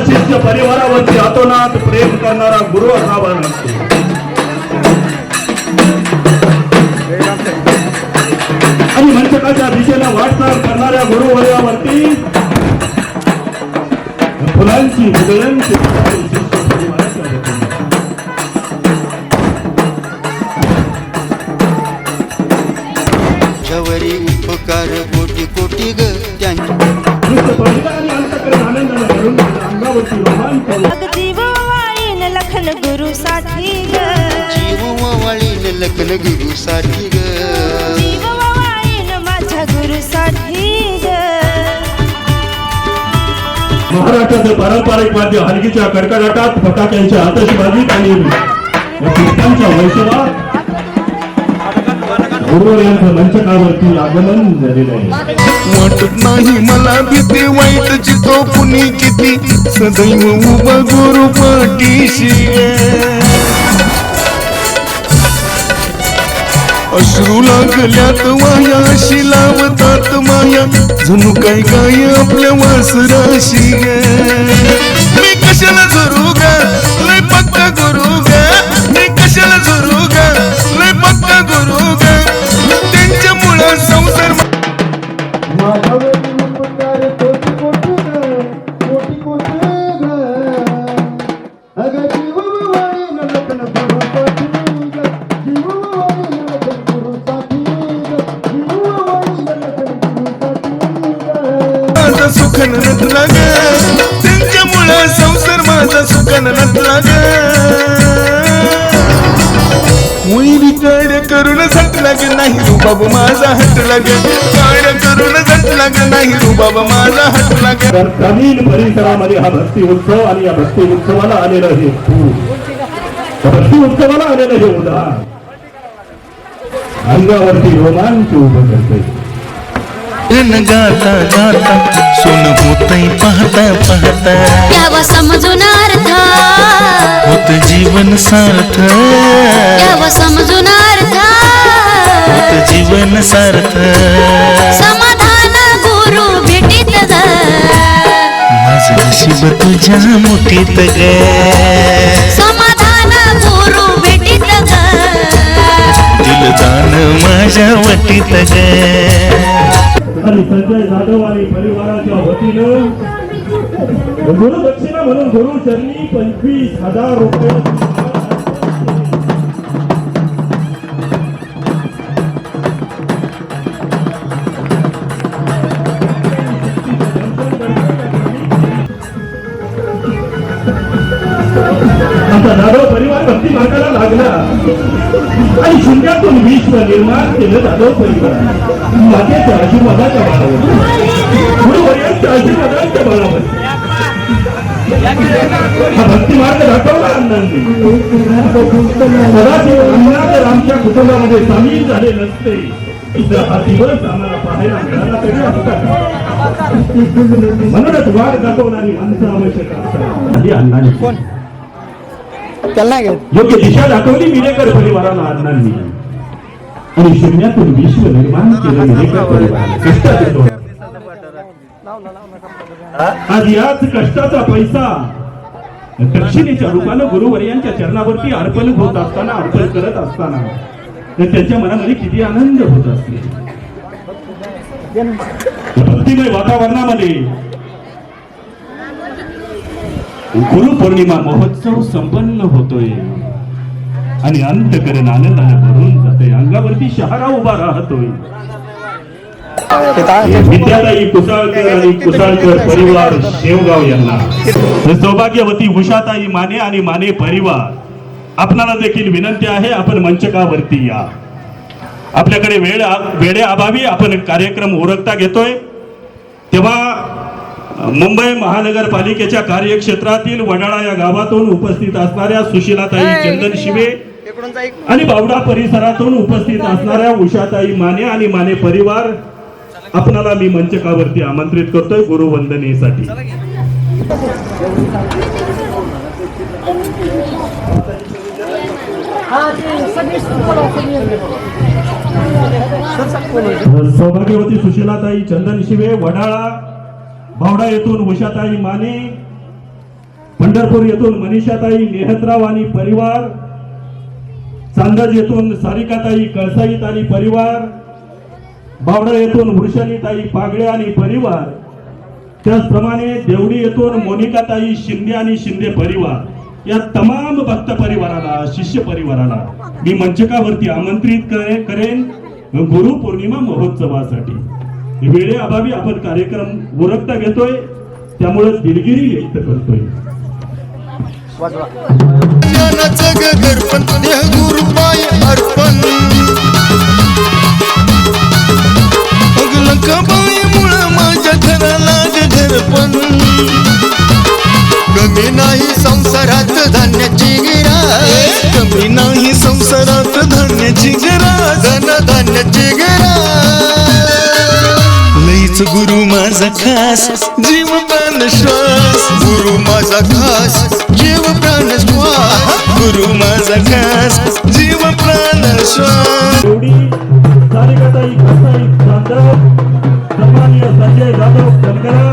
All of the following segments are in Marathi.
शिष्य परिवारावरती अतोनात प्रेम करणारा गुरु असावा लागतो आणि मंचकाच्या दिशेला वाटचाल करणाऱ्या गुरुवर्यावरती फुलांची हृदयांची महाराष्ट्राचं पारंपरिक वाद्य हलगीच्या कडकडाटात फटाक्यांच्या आतषबाजीत आणि या पुष्पांच्या वैशवात गुरुवर यांचं मंचकावरती आगमन झालेलं आहे. वाटत नाही मला भीती वाईटची तो कुणी किती. सदैव उभा गुरु पाठीशी अश्रू लागल्यात वाया शिलावत लावतात माया जणू काय काय आपल्या वासराशी ग. मी कशाला झरू ग? लय पक्का गुरु ग. मी कशाला झरू ग? लय पक्का गुरु ग. त्यांच्या मुळे संसार माझा सुखन नटला ग त्यांच्यामुळे संसार माझा सुखन नटला ग वैरी काड्या करून झटला ग नाही रुबाब माझा हटला ग कार्य करून झटला ग नाही रुबाब माझा हटला ग ग्रामीण परिसरामध्ये हा भक्ती उत्सव आणि या भक्ती उत्सवाला आलेलं हे भक्ती उत्सवाला आलेलं हे उदाहरण अंगावरती रोमांच उभं करते. न गाता गाता सोन होतय पाहता पाहता। यावा समजून अर्थ होत जीवन सार्थ। यावा समजून अर्थ होत जीवन सार्थ। समाधान गुरु भेटीत ग। माझं नशीब तुझ्या मुठीत ग। समाधान गुरु भेटीत ग। दिलदान माझ्या वटीत ग। आणि संजय जाधव आणि परिवाराच्या वतीनं गुरुदक्षिणा म्हणून गुरु चरणी पंचवीस हजार रुपये. परिवार भक्ती मार्गाला लागला. आणि शून्यातून विश्व निर्माण केलं जाधव परिवार. मातेच्या आशीर्वादाच्या बळावर. गुरुवर्यांच्या आशीर्वादाच्या बाळावर. हा भक्ती मार्ग दाखवला अण्णांनी. कदाचित अण्णा जर आमच्या कुटुंबामध्ये सामील झाले नसते. तर हा दिवस आम्हाला पाहायला मिळाला तरी असता. म्हणूनच वाट दाखवणारी माणसं आवश्यक असतात. ही अण्णांनी योग्य दिशा दाखवली मिरेकर परिवाराला अण्णांनी. आणि शून्यातून विश्व निर्माण केलं कष्टाचे डोळे. आज याच कष्टाचा पैसा दक्षिणेच्या रूपानं गुरुवर्यांच्या चरणावरती अर्पण होत असताना अर्पण करत असताना तर त्यांच्या मनामध्ये किती आनंद होत असते. भक्तिमय वातावरणामध्ये गुरुपौर्णिमा महोत्सव संपन्न होतोय. आणि अंतकरण आनंदाने भरून जाते. अंगावरती शहारा उभा राहतोय. विद्याताई कुसाळकर आणि कुसाळकर परिवार शेवगाव यांना. सौभाग्यवती उषाताई माने आणि माने परिवार. आपणाला देखील विनंती आहे आपण मंचकावरती या. आपल्याकडे वेळ वेळे अभावी आपण कार्यक्रम उरकता घेतोय. तेव्हा मुंबई महानगरपालिकेच्या कार्यक्षेत्रातील वडाळा या गावातून उपस्थित असणाऱ्या सुशीलाताई चंदन शिवे आणि बावडा परिसरातून उपस्थित असणाऱ्या उषाताई माने आणि माने परिवार आपणाला मी मंचकावरती आमंत्रित करतोय गुरुवंदनेसाठी सौभाग्यवती सुशीलाताई चंदन शिवे वडाळा भावडा येथून उषाताई माने पंढरपूर येथून मनीषाताई नेहतराव आणि परिवार चांदज येथून सारिकाताई कळसाईत आणि परिवार बावडा येथून वृषणीताई पागळे आणि परिवार. त्याचप्रमाणे देवडी येथून मोनिकाताई शिंदे आणि शिंदे परिवार. या तमाम भक्त परिवाराला शिष्य परिवाराला मी मंचकावरती आमंत्रित करे- करेन गुरु पौर्णिमा महोत्सवासाठी. वेळेअभावी आपण कार्यक्रम उरकता घेतोय त्यामुळे दिलगिरी व्यक्त करतोय. कमी नाही संसारात धान्याची गिरास कमी नाही संसारात धान्याची गरज. धन धान्याची गिरास लईच गुरु माझा खास जीव प्राण श्वास. गुरु माझा खास जीव प्राण श्वास. गुरु माझा खास जीव प्राण श्वास. देवडी सारिकाताई कळसाई जाधव सन्माननीय संजय जाधव कनकरा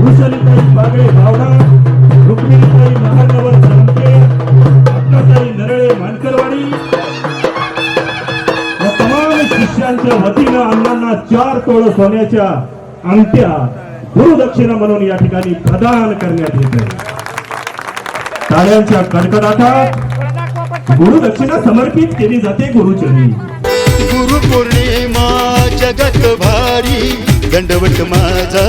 वृषालीताई बागळे बावडा तोळ सोन्याच्या अंगठ्या गुरुदक्षिणा म्हणून या ठिकाणी प्रदान करण्यात येत आहे. टाळ्यांच्या कडकडाटात गुरुदक्षिणा समर्पित केली जाते गुरुचरणी. गुरु पौर्णिमा जगत भारी दंडवट माझा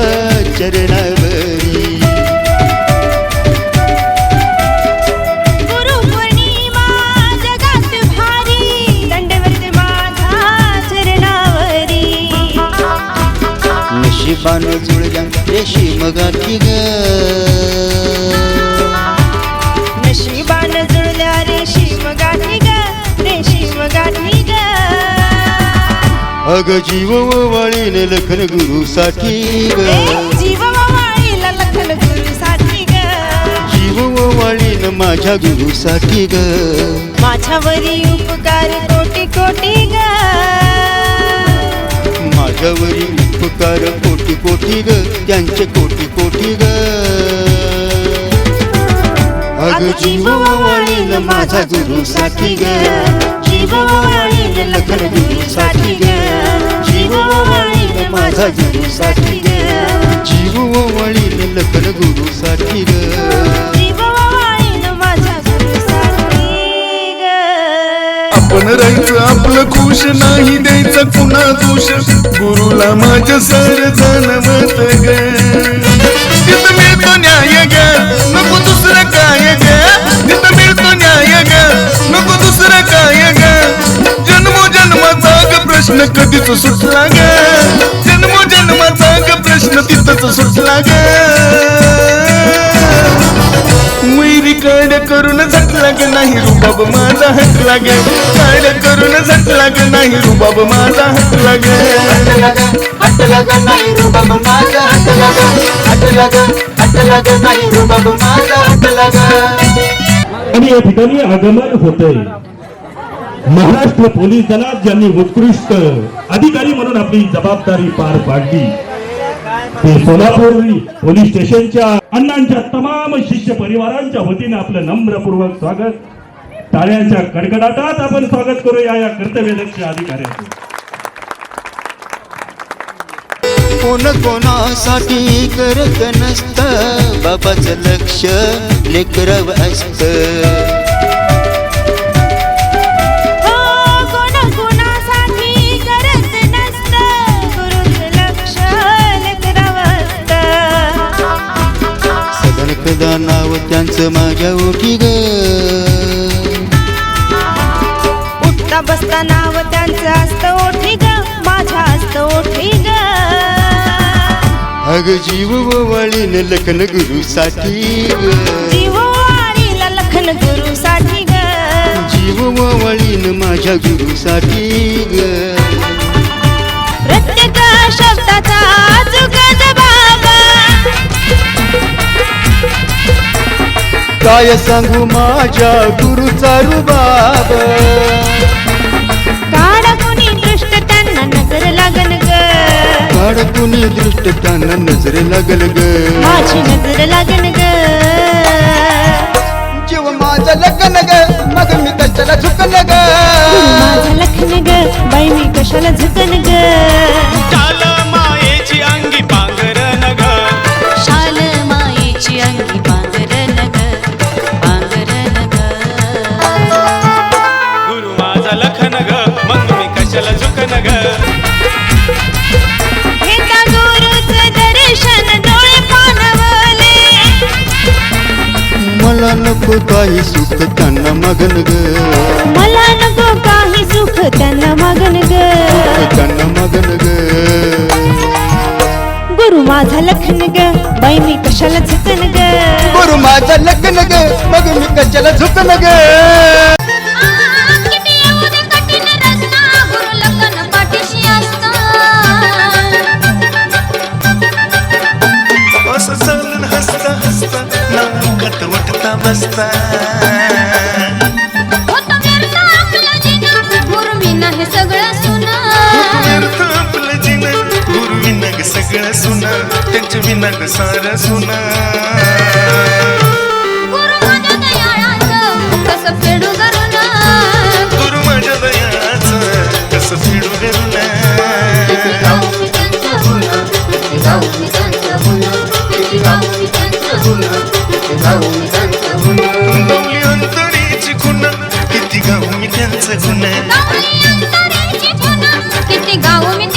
चरणावरी. गाठी ग. नशिबान जुळल्या रेशीम गाठी ग रेशीम गाठी ग. अग जीव वाळीन लखन गुरु साठी ग. जीव वाळीला लखन गुरु साठी ग. जीव वाळीन माझ्या गुरु साठी ग. माझ्यावरी उपकार कोटी कोटी ग. माझ्यावरी उपकार कोटी कोटी ग त्यांचे कोटी कोटी ग. अग जीव वाळीन माझा गुरु साठी ग. जीव वळील लखन गुरु साठी ग. जीव वळील माझा गुरु साठी ग. जीव वाळीन लखन गुरु साठी राहायचं खुश नाही द्यायचा कुणा दोष गुरुला माझ्या सर जाणवत ग. मिळतो न्याय ग नको दुसरं काय ग. तिथं मिळतो न्याय ग नको दुसरं काय ग. जन्मो जन्माचा ग प्रश्न कधीच सुटला ग. जन्मो जन्माचा ग प्रश्न तिथंच सुटला ग. मैरी काड करून झटला ग नाही रुबाब माझा हटला ग करून ग नाही रुबाब माझा आणि या ठिकाणी आगमन होतंय. महाराष्ट्र पोलीस दलात ज्यांनी उत्कृष्ट अधिकारी म्हणून आपली जबाबदारी पार पाडली ते सोलापूर पोलीस स्टेशनच्या अण्णांच्या तमाम शिष्य परिवारांच्या वतीने आपलं नम्रपूर्वक स्वागत. टाळ्यांच्या कडकडाटात आपण स्वागत करूया या कर्तव्यदक्ष अधिकाऱ्याचं. कोण कोणासाठी करत नसत? बाबाचं लक्ष लेकरव असत. अग जीव वळीन लखन गुरु साठी ग. जीव वाणीला लखन गुरु साठी ग. जीव वळीन माझ्या गुरु साठी ग. प्रत्येक शब्दाचा जुगत बाबा काय सांगू माझ्या गुरुचा रुबाब? गाड कुणी दृष्ट त्यांना नजरे लागल ग. माझी नजर लागन ग. जीव माझं लग्न ग. मग मी कशाला झुकन ग? माझं लखन ग. बाई मी कशाला झुकन ग? नको काही सुख त्यांना मागन ग. मला नको काही सुख त्यांना मागन ग. त्यांना मागन ग. गुरु माझा लखन ग बाई मी कशाला झुकन ग? गुरु माझं लग्न ग मग मी कशाला झुकन ग? సరసునా.